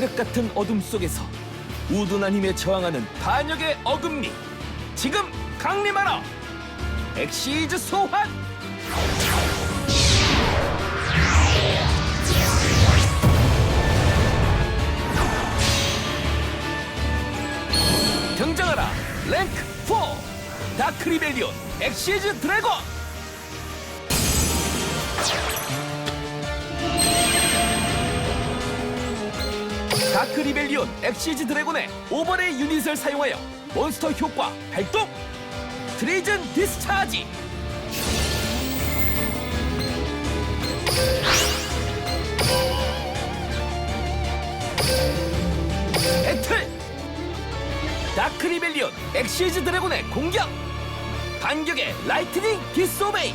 같은 어둠 속에서 우둔한 힘에 저항하는 반역의 어금니. 지금 강림하라 엑시즈 소환! 등장하라 랭크 4 다크 리벨리온 엑시즈 드래곤 다크 리벨리온 엑시즈 드래곤의 오버레이 유닛을 사용하여 몬스터 효과 발동! 트리즌 디스차지! 배틀! 다크 리벨리온 엑시즈 드래곤의 공격! 반격의 라이트닝 디스오베이